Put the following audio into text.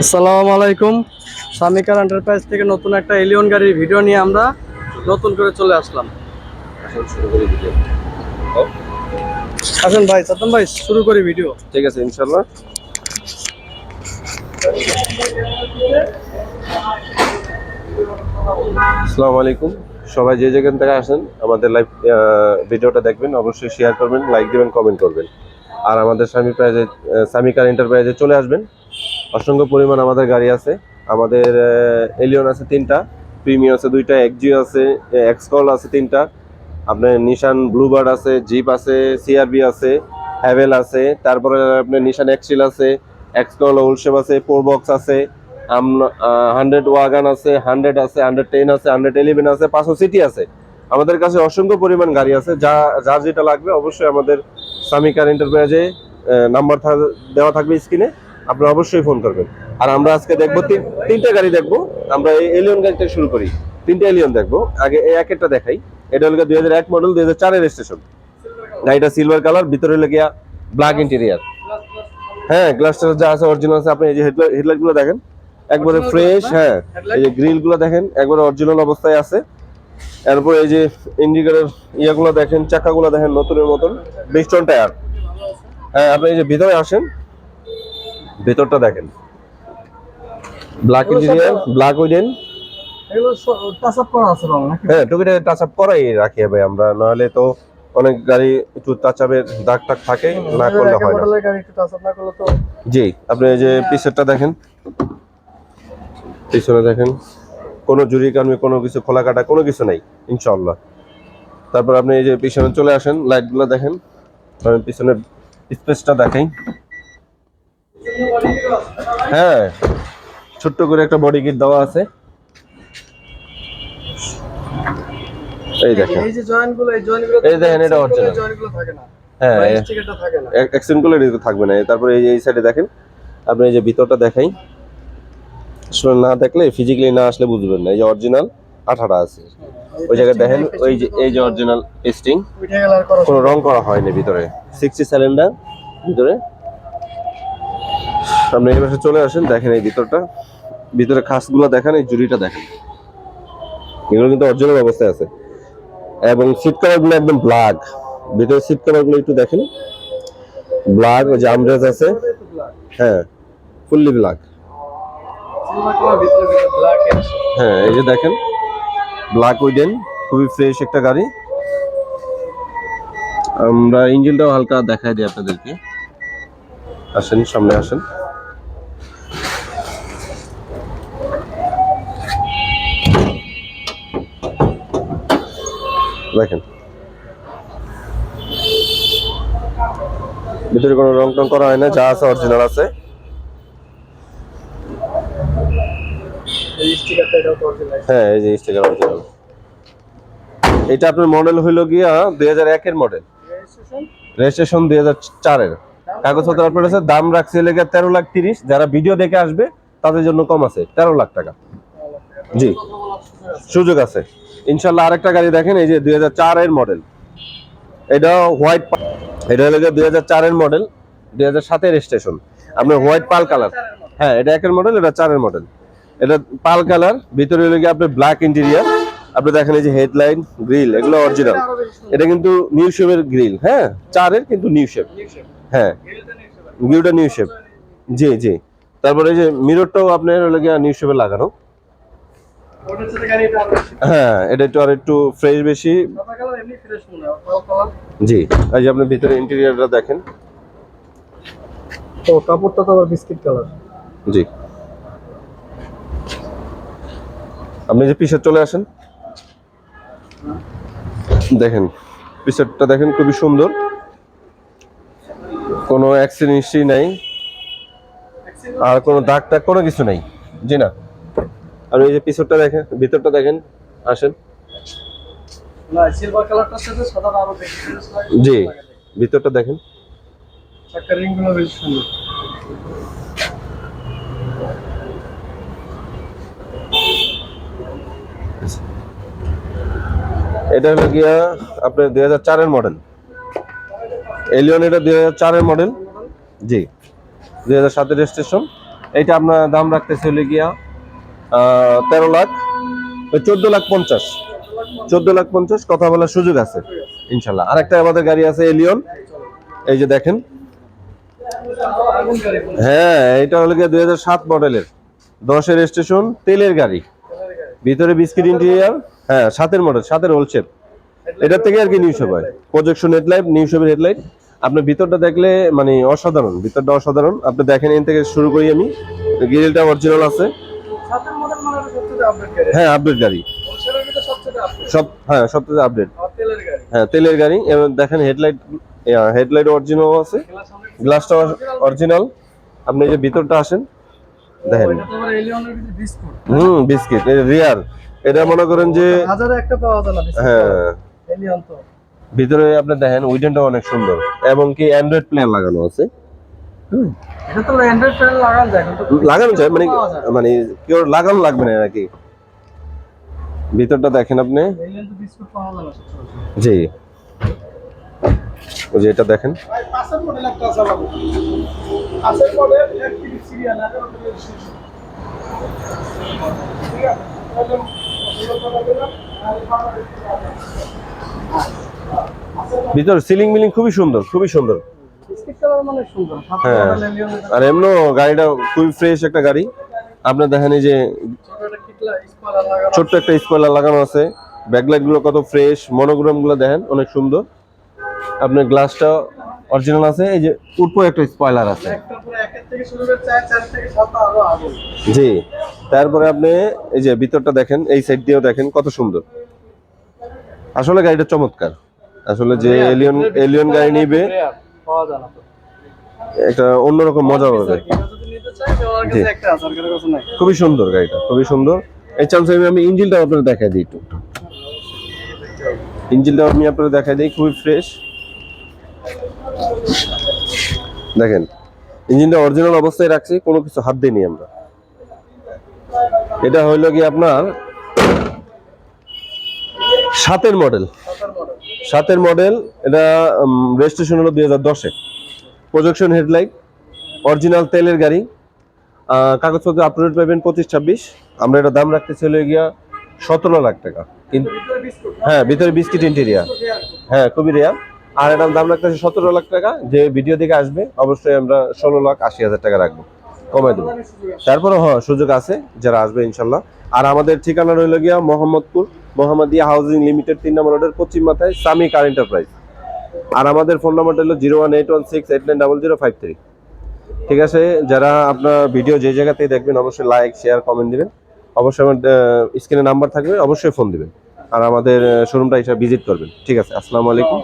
আসসালামু আলাইকুম। সামিকার এন্টারপ্রাইজ থেকে নতুন একটা এলিয়ন গাড়ির ভিডিও নিয়ে আমরা নতুন করে চলে আসলাম। আসুন ভিডিও আসেন ভাই সাদ্দাম ভাই শুরু করি ভিডিও ঠিক আছে ইনশাল্লাহ আসসালামু আলাইকুম। সবাই যে যেখান থেকে আসেন আমাদের লাইভ ভিডিওটা দেখবেন অবশ্যই শেয়ার করবেন লাইক দিবেন কমেন্ট করবেন। আর আমাদের স্বামী প্রাইজে সামিকার এন্টারপ্রাইজে চলে আসবেন। অসংখ্য পরিমাণ আমাদের গাড়ি আছে। আমাদের এলিয়ন আছে তিনটা প্রিমিয়াম আছে দুইটা এক্সজিও আছে এক্সকল আছে তিনটা। আপনার নিশান ব্লুবার্ড আছে জিপ আছে সিআরবি আছে হ্যাভেল আছে, তারপরে আপনার নিশান এক্সিল আছে এক্সকল ওলশেপ আছে বক্স আছে হান্ড্রেড ওয়াগান আছে হান্ড্রেড আছে হান্ড্রেড টেন আছে হান্ড্রেড ইলেভেন আছে, পাঁচশো সিটি আছে। আমাদের কাছে অসংখ্য পরিমাণ গাড়ি আছে। যা যার যেটা লাগবে অবশ্যই আমাদের সামিকার এন্টারপ্রাইজে নাম্বার দেওয়া থাকবে স্ক্রিনে। আপনারা অবশ্যই ফোন করবেন। আর আমরা আজকে দেখব তিন তিনটা গাড়ি দেখব। আমরা এই এলিয়ন গাড়িটা শুরু করি। তিনটা এলিয়ন দেখব। আগে এই এক একটা দেখাই। এটা হলো দুই হাজার এক মডেল দুই হাজার চারের স্টেশন গাড়িটা সিলভার কালার ভিতরে হলো গিয়া ব্ল্যাক ইন্টেরিয়ার হ্যাঁ গ্লাসটা যা আছে অরিজিনাল আছে আপনি এই যে হেডলাইটগুলো দেখেন একবারে ফ্রেশ হ্যাঁ এই যে গ্রিলগুলো দেখেন একবারে অরিজিনাল অবস্থায় আছে। এরপর এই যে ইন্ডিকেটর ইয়াগুলো দেখেন চাকাগুলো দেখেন নতুনের মতন। বিস্টন টায়ার হ্যাঁ আপনি এই যে ভিতরে আসেন ভেতরটা দেখেন। ব্ল্যাক ইন্টেরিয়ার ব্ল্যাক উইডেন এগুলো টাচ আপ করা আছে বাবা নাকি? হ্যাঁ টুকিটাকি টাচ আপ করাই রাখি ভাই আমরা নাহলে তো অনেক গাড়ি একটু টাচ আপের দাগ টাগ থাকে না করলে হয় না। গাড়ি একটু টাচ আপ না করলে তো জি আপনি এই যে পিছেরটা দেখেন। পিছনে দেখেন। কোনো জুরি কারণে কোনো কিছু খোলা কাটা কোনো কিছু নাই ইনশাল্লাহ তারপর আপনি এই যে পিছনে চলে আসেন লাইটগুলো দেখেন। আমি পিছনে স্পেসটা দেখাই। হ্যাঁ ছোট্ট করে একটা বডি কিট দেওয়া আছে। এই দেখেন। এই যে জয়েন্ট এই জয়েন্ট এই দেখেন, এটা থাকে না। হ্যাঁ থাকে না। গুলো থাকবে না। তারপরে এই এই সাইডে দেখেন। আপনি এই যে ভিতরটা দেখাই। আসলে না দেখলে ফিজিক্যালি না আসলে বুঝবেন না। এই যে অরিজিনাল আঠাটা আছে। ওই জায়গায় দেখেন, ওই যে এই যে অরিজিনাল করা কোনো রং করা হয়নি ভিতরে। সিক্সটি সিলিন্ডার ভিতরে। আপনি এই পাশে চলে আসেন, দেখেন এই ভিতরটা। ভিতরে খাসগুলো দেখেন, এই জুড়িটা দেখেন। এগুলো কিন্তু অরিজিনাল অবস্থায় আছে। এবং সিট কভারগুলো একদম ব্ল্যাক ভিতরে সিট কভারগুলো একটু দেখেন। ব্ল্যাক ওই যে আমরেজ আছে। হ্যাঁ ফুললি ব্ল্যাক হ্যাঁ এই যে দেখেন ব্ল্যাক উইডেন খুবই ফ্রেশ একটা গাড়ি। আমরা ইঞ্জিনটাও হালকা দেখাই দিই আপনাদেরকে। আসেন, সামনে আসেন। দেখেন। ভিতরে কোনো রং টং করা হয় না, যা আছে অরিজিনাল আছে এই স্টিকারটা এটাও তো অরিজিনাল হ্যাঁ এই যে স্টিকার অরিজিনাল এটা আপনার মডেল হইল গিয়া দুই হাজার একের মডেল রেজিস্ট্রেশন দুই হাজার চারের কাগজপত্র আপনার আছে দাম রাখছে লেগে তেরো লাখ তিরিশ। যারা ভিডিও দেখে আসবে তাদের জন্য কম আছে তেরো লাখ টাকা। জি সুযোগ আছে। ইনশাল্লাহ আরেকটা গাড়ি দেখেন এই যে দুই চারের মডেল এটা হোয়াইট এটা হলো দুই চারের মডেল দুই হাজার সাতের স্টেশন আপনার হোয়াইট পাল কালার হ্যাঁ এটা একের মডেল এটা চারের মডেল এটা পাল কালার ভিতরে হলো গিয়ে আপনার ব্ল্যাক ইন্টেরিয়ার আপনি দেখেন এই যে হেডলাইন গ্রিল এগুলো অরিজিনাল এটা কিন্তু নিউ শেপের গ্রিল হ্যাঁ? চারের কিন্তু নিউ শেপ হ্যাঁ। ভিউটা নিউ শেপ জি জি। তারপরে এই যে মিররটাও আপনার হলো গিয়ে নিউ শেপে লাগানো। হ্যাঁ এটা একটু আর একটু ফ্রেশ বেশি। সাদা কালার এমনি ফ্রেশ পাল কালার। জি এই যে আপনি ভিতরে ইন্টেরিয়রটা দেখেন। তো কাপড়টা তো আবার বিস্কিট কালার। জি। আপনি যে পিছের চলে আসেন দেখেন পিছেরটা দেখেন খুবই সুন্দর। কোনো অ্যাক্সিডেন্ট হিস্ট্রি নাই আর কোনো দাগ টাগ কোনো কিছু নাই জি না? আর এই যে পিছরটা দেখেন ভিতরটা দেখেন আসেন। জি ভিতরটা দেখেন চাকার রিংগুলো বেশি সুন্দর এটা হলো গিয়া আপনার দুই হাজার চারের মডেল এলিয়ন এটা দুই হাজার চারের মডেল জি, দুই হাজার সাতের রেজিস্ট্রেশন এইটা আপনার দাম রাখতেছে হলে গিয়া তেরো লাখ চোদ্দ লাখ পঞ্চাশ। চোদ্দ লাখ পঞ্চাশ, কথা বলার সুযোগ আছে, ইনশাল্লাহ। আরেকটা আমাদের গাড়ি আছে এলিয়ন এই যে দেখেন। হ্যাঁ এটা হলো গিয়ে দুই হাজার সাত মডেলের দশের রেজিস্ট্রেশন তেলের গাড়ি। ভিতরে বিস্কিট ইন্টেরিয়ার হ্যাঁ সাতের মডেল সাতের ওল শেপ এটার থেকে আর কি নিউ শেপ হয়। প্রজেকশন হেডলাইট নিউ শেপের হেডলাইট আপনি ভিতরটা দেখলে মানে অসাধারণ ভিতরটা অসাধারণ। আপনি দেখেন এন থেকে শুরু করি আমি। গ্রিলটা অরিজিনাল আছে। মানে আপডেট হ্যাঁ আপডেট গাড়ি। আপডেট সব হ্যাঁ সবথেকে আপডেট আর তেলের গাড়ি। হ্যাঁ তেলের গাড়ি। এবং দেখেন হেডলাইট হেডলাইট অরিজিনাল আছে। গ্লাসটা অরিজিনাল আপনি যে ভিতরটা আসেন দেখেন। হুম বিস্কিট রিয়ার এটা মনে করেন যে হাজারে একটা পাওয়া যায় না হ্যাঁ। এলিয়ন তো। ভিতরে আপনি দেখেন উইডেনটা অনেক সুন্দর। এবং কি অ্যান্ড্রয়েড প্লেয়ার লাগানো আছে। এটা তো অ্যান্ড্রয়েড ফ্যান লাগান যায় কিন্তু লাগানো যায় মানে। মানে কেউ লাগানো লাগবে না নাকি? ভিতরটা দেখেন আপনি। জি। ওই যে এটা দেখেন। ভাই মডেল একটা আছে বাবু পাঁচের মডেল এক তিরিশ সিরিয়াল ভিতর সিলিং মিলিং খুবই সুন্দর খুবই সুন্দর। হ্যাঁ। আর এমনও গাড়িটা খুবই ফ্রেশ একটা গাড়ি। আপনার দেখেন যে ছোট্ট একটা স্পয়লার লাগানো আছে। ব্যাকলাইটগুলো কত ফ্রেশ মনোগ্রামগুলো দেখেন, অনেক সুন্দর। আপনার গ্লাসটা অরিজিনাল আছে এই যে উপরে একটা স্পয়লার আছে। জি তারপরে আপনি এই যে ভিতরটা দেখেন এই সাইড দিয়েও দেখেন কত সুন্দর। আসলে গাড়িটা চমৎকার। আসলে যে এলিয়ন এলিয়ন গাড়ি নিবে Rare, পাওয়া যায় একটা অন্যরকম মজা নাই। খুবই সুন্দর গাড়িটা খুবই সুন্দর। এই চান্সে আমি ইঞ্জিনটা আপনাদের দেখাই দিই একটু। ইঞ্জিনটা আমি আপনাদের দেখাই দিই খুবই ফ্রেশ দেখেন, ইঞ্জিনটা অরিজিনাল অবস্থায় রাখছি, কোনো কিছু হাত দিইনি আমরা। এটা হইল কি আপনার সাতের মডেল সাতের মডেল এটা রেজিস্ট্রেশন হলো দুই হাজার দশে। প্রজেকশন হেডলাইট অরিজিনাল তেলের গাড়ি। কাগজপত্র আপলোড পাবেন পঁচিশ ছাব্বিশ। আমরা এটা দাম রাখতে চলে গিয়া সতেরো লাখ টাকা। কিন্তু হ্যাঁ ভিতরে বিস্কিট ইন্টেরিয়ার হ্যাঁ খুবই রেয়ার আর এটার দাম রাখতেছি সতেরো লাখ টাকা। যে ভিডিও দিকে আসবে, অবশ্যই আমরা ষোলো লাখ আশি হাজার টাকা রাখব। কমাই দেবো। তারপরে হ্যাঁ সুযোগ আছে, যারা আসবে ইনশাল্লাহ। আর আমাদের ঠিকানা রইল গিয়া মোহাম্মদপুর, মোহাম্মদিয়া হাউজিং লিমিটেড, তিন নম্বর রোডের পশ্চিম মাথায় সামি কার এন্টারপ্রাইজ। আর আমাদের ফোন নাম্বারটা হলো zero one eight one six eight nine double zero five three. ঠিক আছে, যারা আপনার ভিডিও যে জায়গাতেই দেখবেন, অবশ্যই লাইক, শেয়ার, কমেন্ট দিবেন। অবশ্যই আমার স্ক্রিনে নাম্বার থাকবে, অবশ্যই ফোন দিবেন। আর আমাদের শোরুমটা এসে ভিজিট করবেন। ঠিক আছে, আসসালামু আলাইকুম।